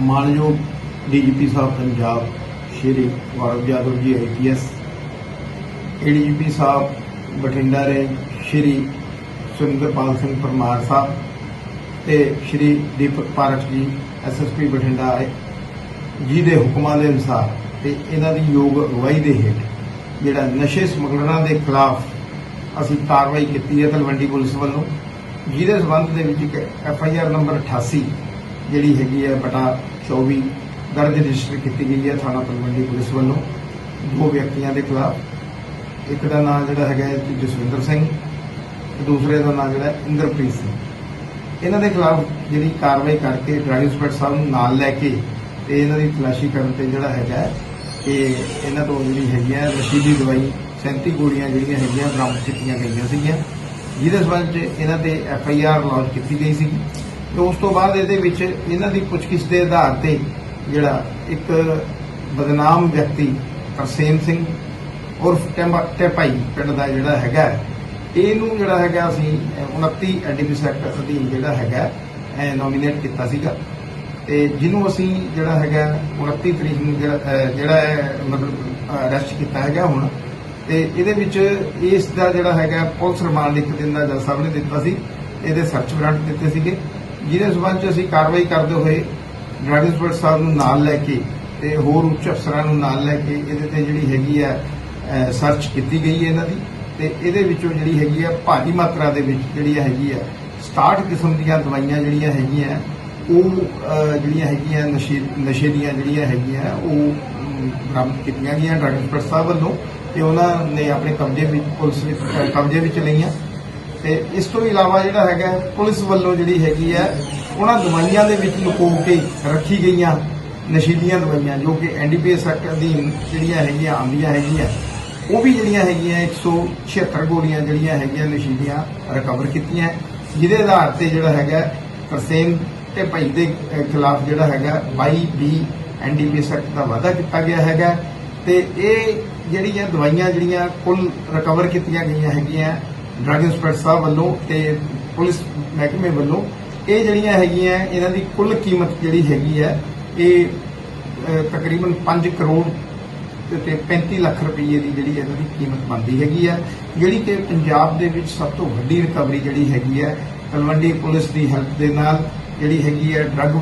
ਮਾਨਯੋਗ ਡੀਜੀਪੀ ਸਾਹਿਬ Punjab, Shri Gaurav Yadav ji IPS ADGP ਸਾਹਿਬ ਬਠਿੰਡਾ ਦੇ ਸ਼੍ਰੀ ਸੁਰਿੰਦਰਪਾਲ ਸਿੰਘ ਪਰਮਾਰ ਸਾਹਿਬ ਤੇ ਸ਼੍ਰੀ ਦੀਪਕ ਪਾਰਖ ਜੀ ਐਸਐਸਪੀ ਬਠਿੰਡਾ ਜੀ ਦੇ ਹੁਕਮਾਂ ਦੇ ਅਨੁਸਾਰ ਤੇ ਇਹਨਾਂ ਦੀ ਯੋਗ ਅਗਵਾਈ ਦੇ ਹੇਠ ਜਿਹੜਾ ਨਸ਼ੇ ਸਮਗਲਰਾਂ ਦੇ ਖਿਲਾਫ ਅਸੀਂ ਕਾਰਵਾਈ ਕੀਤੀ ਹੈ ਤਲਵੰਡੀ ਪੁਲਿਸ ਵੱਲੋਂ। ਜਿਹਦੇ ਸਬੰਧ ਦੇ ਵਿੱਚ ਇੱਕ ਐਫ ਆਈ ਆਰ ਨੰਬਰ 88 ਜਿਹੜੀ ਹੈਗੀ ਹੈ ਬਟਾ 24 ਦਰਜ ਰਜਿਸਟਰ ਕੀਤੀ ਗਈ ਹੈ ਥਾਣਾ ਤਲਵੰਡੀ ਪੁਲਿਸ ਵੱਲੋਂ, ਦੋ ਵਿਅਕਤੀਆਂ ਦੇ ਖਿਲਾਫ। ਇੱਕ ਦਾ ਨਾਮ ਜਿਹੜਾ ਹੈਗਾ ਜਸਵਿੰਦਰ ਸਿੰਘ ਤੇ ਦੂਸਰੇ ਦਾ ਨਾਮ ਜਿਹੜਾ ਇੰਦਰਪ੍ਰੀਤ ਸਿੰਘ। ਇਹਨਾਂ ਦੇ ਖਿਲਾਫ ਜਿਹੜੀ ਕਾਰਵਾਈ ਕਰਕੇ ਡਰਾਈਵ ਇੰਸਪੈਕਟਰ ਸਾਹਿਬ ਨੂੰ ਨਾਲ ਲੈ ਕੇ ਤੇ ਇਹਨਾਂ ਦੀ ਤਲਾਸ਼ੀ ਕਰਨ ਤੇ ਜਿਹੜਾ ਹੈਗਾ ਕਿ ਇਹਨਾਂ ਤੋਂ ਜਿਹੜੀ ਹੈਗੀ ਹੈ ਨਸ਼ੀਲੀ ਦਵਾਈ 37 ਗੋਲੀਆਂ ਜਿਹੜੀਆਂ ਹੈਗੀਆਂ ਬਰਾਮਦ ਕੀਤੀਆਂ ਗਈਆਂ ਸੀਗੀਆਂ। ਜਿਹਦੇ ਸਬੰਧ 'ਚ ਇਹਨਾਂ ਤੇ ਐਫ ਆਈ ਆਰ ਲਾਂਚ ਕੀਤੀ ਗਈ ਸੀ ਤੇ ਉਸ ਤੋਂ ਬਾਅਦ ਇਹਦੇ ਵਿੱਚ ਇਹਨਾਂ ਦੀ ਪੁੱਛਗਿੱਛ ਦੇ ਆਧਾਰ ਤੇ ਜਿਹੜਾ ਇੱਕ ਬਦਨਾਮ ਵਿਅਕਤੀ ਤਰਸੇਮ ਸਿੰਘ ਉਰਫ ਟੈਪਾਈ ਪਿੰਡ ਦਾ ਜਿਹੜਾ ਹੈਗਾ ਇਹਨੂੰ ਜਿਹੜਾ ਹੈਗਾ ਅਸੀਂ ਅਹ, 29 ਐਨਡੀਪੀ ਸੈਕਟਰ ਅਧੀਨ ਜਿਹੜਾ ਹੈਗਾ ਨੋਮੀਨੇਟ ਕੀਤਾ ਸੀਗਾ। ਤੇ ਜਿਹਨੂੰ ਅਸੀਂ ਜਿਹੜਾ ਹੈਗਾ 29 ਤਰੀਕ ਨੂੰ ਜਿਹੜਾ ਹੈ ਮਤਲਬ ਅਰੈਸਟ ਕੀਤਾ ਹੈਗਾ ਹੁਣ। ਤੇ ਇਹਦੇ ਵਿੱਚ ਇਸ ਦਾ ਜਿਹੜਾ ਹੈਗਾ ਪੁਲਿਸ ਰਿਮਾਂਡ ਇੱਕ ਦਿਨ ਦਾ ਜੱਜ ਸਾਹਿਬ ਨੇ ਦਿੱਤਾ ਸੀ ਇਹਦੇ ਸਰਚ ਵਾਰੰਟ ਦਿੱਤੇ ਸੀਗੇ। ਜਿਹਦੇ ਸਬੰਧ ਚ ਅਸੀਂ ਕਾਰਵਾਈ ਕਰਦੇ ਹੋਏ ਡਰਾਈਵ ਇੰਸਪੈਕਟਰ ਸਾਹਿਬ ਨੂੰ ਨਾਲ ਲੈ ਕੇ ਤੇ ਹੋਰ ਉੱਚ ਅਫਸਰਾਂ ਨੂੰ ਨਾਲ ਲੈ ਕੇ ਇਹਦੇ ਤੇ ਜਿਹੜੀ ਹੈਗੀ ਹੈ ਸਰਚ ਕੀਤੀ ਗਈ ਹੈ ਇਹਨਾਂ ਦੀ ਤੇ ਇਹਦੇ ਵਿੱਚੋਂ ਜਿਹੜੀ ਹੈਗੀ ਹੈ ਭਾਰੀ ਮਾਤਰਾ ਦੇ ਵਿੱਚ ਜਿਹੜੀ ਹੈਗੀ ਹੈ 67 ਕਿਸਮ ਦੀਆਂ ਦਵਾਈਆਂ ਜਿਹੜੀਆਂ ਹੈਗੀਆਂ, ਉਹ ਜਿਹੜੀਆਂ ਹੈਗੀਆਂ ਨਸ਼ੇ ਨਸ਼ੇ ਦੀਆਂ ਜਿਹੜੀਆਂ ਹੈਗੀਆਂ, ਉਹ ਬਰਾਮਦ ਕੀਤੀਆਂ ਗਈਆਂ ਡਰਾਈਵ ਇੰਸਪੈਕਟਰ ਸਾਹਿਬ ਵੱਲੋਂ ਤੇ ਉਹਨਾਂ ਨੇ ਆਪਣੇ ਕਬਜ਼ੇ ਵਿੱਚ, ਪੁਲਿਸ ਵਿੱਚ ਕਬਜ਼ੇ ਵਿੱਚ ਲਈਆਂ। ਤੇ ਇਸ ਤੋਂ ਇਲਾਵਾ ਜਿਹੜਾ ਹੈਗਾ ਪੁਲਿਸ ਵੱਲੋਂ ਜਿਹੜੀ ਹੈਗੀ ਹੈ, ਉਹਨਾਂ ਦਵਾਈਆਂ ਦੇ ਵਿੱਚ ਲੁਕੋ ਕੇ ਰੱਖੀ ਗਈਆਂ ਨਸ਼ੀਲੀਆਂ ਦਵਾਈਆਂ, ਜੋ ਕਿ ਐਨਡੀਪੀਐਸ ਐਕਟ ਅਧੀਨ ਜਿਹੜੀਆਂ ਹੈਗੀਆਂ, ਆਉਂਦੀਆਂ ਹੈਗੀਆਂ, ਉਹ ਵੀ ਜਿਹੜੀਆਂ ਹੈਗੀਆਂ 176 ਗੋਲੀਆਂ ਜਿਹੜੀਆਂ ਹੈਗੀਆਂ ਨਸ਼ੀਲੀਆਂ ਰਿਕਵਰ ਕੀਤੀਆਂ ਜਿਹਦੇ ਆਧਾਰ ਤੇ ਜਿਹੜਾ ਹੈਗਾ ਤਰਸੇਮ ਤੇ ਭਾਈ ਦੇ ਖਿਲਾਫ ਜਿਹੜਾ ਹੈਗਾ 22 ਬੀ ਐਨਡੀਪੀਐਸ ਐਕਟ ਦਾ ਵਾਅਦਾ ਕੀਤਾ ਗਿਆ ਹੈਗਾ ਤੇ ਇਹ ਜਿਹੜੀਆਂ ਦਵਾਈਆਂ ਜਿਹੜੀਆਂ ਕੁੱਲ ਰਿਕਵਰ ਕੀਤੀਆਂ ਗਈਆਂ ਹੈਗੀਆਂ ਡਰੱਗ ਇੰਸਪੈਕਟਰ ਸਾਹਿਬ ਵੱਲੋਂ ਤੇ ਪੁਲਿਸ ਮਹਿਕਮੇ ਵੱਲੋਂ ਇਹ ਜਿਹੜੀਆਂ ਹੈਗੀਆਂ, ਇਹਨਾਂ ਦੀ ਕੁੱਲ ਕੀਮਤ ਜਿਹੜੀ ਹੈਗੀ ਹੈ, ਇਹ ਤਕਰੀਬਨ 5 ਕਰੋੜ ਤੇ 35 ਲੱਖ ਰੁਪਏ ਦੀ ਜਿਹੜੀ ਇਹਨਾਂ ਦੀ ਕੀਮਤ ਬਣਦੀ ਹੈਗੀ ਹੈ। ਜਿਹੜੀ ਕਿ ਪੰਜਾਬ ਦੇ ਵਿੱਚ ਸਭ ਤੋਂ ਵੱਡੀ ਰਿਕਵਰੀ ਜਿਹੜੀ ਹੈਗੀ ਹੈ, ਤਲਵੰਡੀ ਪੁਲਿਸ ਦੀ ਹੈਲਪ ਦੇ ਨਾਲ ਜਿਹੜੀ ਹੈਗੀ ਹੈ, ਡਰੱਗ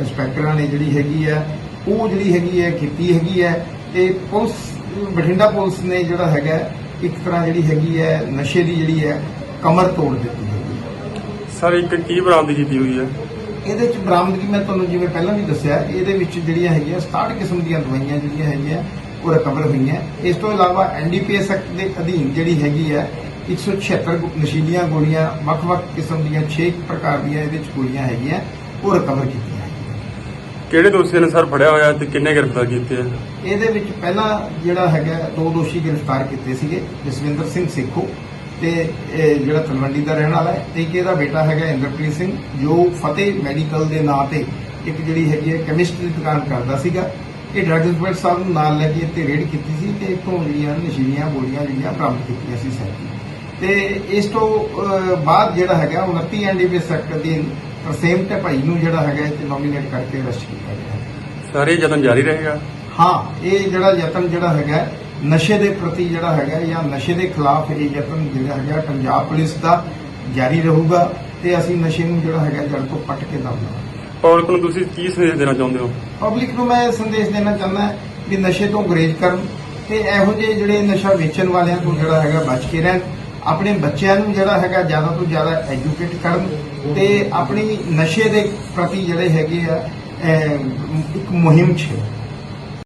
ਇੰਸਪੈਕਟਰਾਂ ਨੇ ਜਿਹੜੀ ਹੈਗੀ ਹੈ, ਉਹ ਜਿਹੜੀ ਹੈਗੀ ਹੈ, ਕੀਤੀ ਹੈਗੀ ਹੈ। ਤੇ ਪੁਲਿਸ, ਬਠਿੰਡਾ ਪੁਲਿਸ ਨੇ ਜਿਹੜਾ ਹੈਗਾ ਇੱਕ ਤਰ੍ਹਾਂ ਜਿਹੜੀ ਹੈਗੀ ਹੈ ਨਸ਼ੇ ਦੀ ਜਿਹੜੀ ਹੈ ਕਮਰ ਤੋੜ ਦਿੱਤੀ ਹੈਗੀ ਹੈ। ਸਰ ਇੱਕ ਕੀ ਬਰਾਮਦੀ ਕੀਤੀ ਹੋਈ ਹੈ? ਇਹਦੇ ਚ ਬਰਾਮਦਗੀ ਮੈਂ ਤੁਹਾਨੂੰ ਜਿਵੇਂ ਪਹਿਲਾਂ ਵੀ ਦੱਸਿਆ ਇਹਦੇ ਵਿੱਚ ਜਿਹੜੀਆਂ ਹੈਗੀਆਂ 67 ਕਿਸਮ ਦੀਆਂ ਦਵਾਈਆਂ ਜਿਹੜੀਆਂ ਹੈਗੀਆਂ ਉਹ ਰਿਕਵਰ ਹੋਈਆਂ। ਇਸ ਤੋਂ ਇਲਾਵਾ ਐਨਡੀਪੀਐਸ ਐਕਟ ਦੇ ਅਧੀਨ ਜਿਹੜੀ ਹੈਗੀ ਹੈ 176 ਗੁ- ਨਸ਼ੀਲੀਆਂ ਗੋਲੀਆਂ ਵੱਖ-ਵੱਖ ਕਿਸਮ ਦੀਆਂ 6 ਪ੍ਰਕਾਰ ਦੀਆਂ ਇਹਦੇ ਚ ਗੋਲੀਆਂ ਹੈਗੀਆਂ ਉਹ ਰਿਕਵਰ ਕੀਤੀਆਂ। ਕਿਹੜੇ ਦੋਸ਼ੀਆਂ ਨੇ ਸਰ ਫੜਿਆ ਹੋਇਆ ਤੇ ਕਿੰਨੇ ਗ੍ਰਿਫਤਾਰ ਕੀਤੇ ਆ? ਇਹਦੇ ਵਿੱਚ ਪਹਿਲਾਂ ਜਿਹੜਾ ਹੈਗਾ ਦੋ ਦੋਸ਼ੀ ਗ੍ਰਿਫਤਾਰ ਕੀਤੇ ਸੀਗੇ ਜਸਵਿੰਦਰ ਸਿੰਘ ਸੇਖੋ ਤੇ ਇਹ ਜਿਹੜਾ ਤਲਵੰਡੀ ਦਾ ਰਹਿਣ ਵਾਲਾ ਹੈ ਤੇ ਇੱਕ ਇਹਦਾ ਬੇਟਾ ਹੈਗਾ ਇੰਦਰਪ੍ਰੀਤ ਸਿੰਘ ਜੋ ਫਤਿਹ ਮੈਡੀਕਲ ਦੇ ਨਾਂ ਤੇ ਇੱਕ ਜਿਹੜੀ ਹੈਗੀ ਹੈ ਕੈਮਿਸਟਰੀ ਦੀ ਦੁਕਾਨ ਕਰਦਾ ਸੀਗਾ। ਇਹ ਡਰੱਗ ਇੰਸਪੈਕਟਰ ਸਾਹਿਬ ਨੂੰ ਨਾਲ ਲੈ ਕੇ ਇੱਥੇ ਰੇਡ ਕੀਤੀ ਸੀ ਤੇ ਇੱਥੋਂ ਜਿਹੜੀਆਂ ਨਸ਼ੀਲੀਆਂ ਗੋਲੀਆਂ ਜਿਹੜੀਆਂ ਪ੍ਰਾਪਤ ਕੀਤੀਆਂ ਸੀ ਸਰ। ਤੇ ਇਸ ਤੋਂ ਅਹ, ਬਾਅਦ ਜਿਹੜਾ ਹੈਗਾ 29 ਐਨਡੀਪੀਐਸ ਸੈਕਟਰ ਅਧੀਨ ਤਰਸੇਮ ਤੇ ਭਾਈ ਨੂੰ ਜਿਹੜਾ ਹੈਗਾ ਇੱਥੇ ਨੋਮੀਨੇਟ ਕਰਕੇ ਅਰੈਸਟ ਕੀਤਾ ਗਿਆ। ਸਰ ਯਤਨ ਜਾਰੀ ਰਹੇਗਾ? ਹਾਂ ਇਹ ਜਿਹੜਾ ਯਤਨ ਜਿਹੜਾ ਹੈਗਾ ਨਸ਼ੇ ਦੇ ਪ੍ਰਤੀ ਜਿਹੜਾ ਹੈਗਾ ਜਾਂ ਨਸ਼ੇ ਦੇ ਖਿਲਾਫ ਇਹ ਯਤਨ ਜਿਹੜਾ ਹੈਗਾ ਪੰਜਾਬ ਪੁਲਿਸ ਦਾ ਜਾਰੀ ਰਹੂਗਾ ਤੇ ਅਸੀਂ ਨਸ਼ੇ ਨੂੰ ਜਿਹੜਾ ਹੈਗਾ ਜੜ ਤੋਂ ਪੱਟ ਕੇ ਦਵਾਂਗੇ ਪਬਲਿਕ ਨੂੰ ਤੁਸੀਂ ਕੀ ਸੰਦੇਸ਼ ਦੇਣਾ ਚਾਹੁੰਦੇ ਹੋ? ਪਬਲਿਕ ਨੂੰ ਮੈਂ ਸੰਦੇਸ਼ ਦੇਣਾ ਚਾਹੁੰਦਾ ਕਿ ਨਸ਼ੇ ਤੋਂ ਗੁਰੇਜ਼ ਕਰਨ ਤੇ ਇਹੋ ਜਿਹੇ ਜਿਹੜੇ ਨਸ਼ਾ ਵੇਚਣ ਵਾਲਿਆਂ ਤੋਂ ਜਿਹੜਾ ਹੈਗਾ ਬਚ ਕੇ ਰਹਿਣ। ਆਪਣੇ ਬੱਚਿਆਂ ਨੂੰ ਜਿਹੜਾ ਹੈਗਾ ਜ਼ਿਆਦਾ ਤੋਂ ਜ਼ਿਆਦਾ ਐਜੂਕੇਟ ਕਰਨ ਤੇ ਆਪਣੀ ਨਸ਼ੇ ਦੇ ਪ੍ਰਤੀ ਜਿਹੜੇ ਹੈਗੇ ਆ ਇੱਕ ਮੁਹਿੰਮ 'ਚ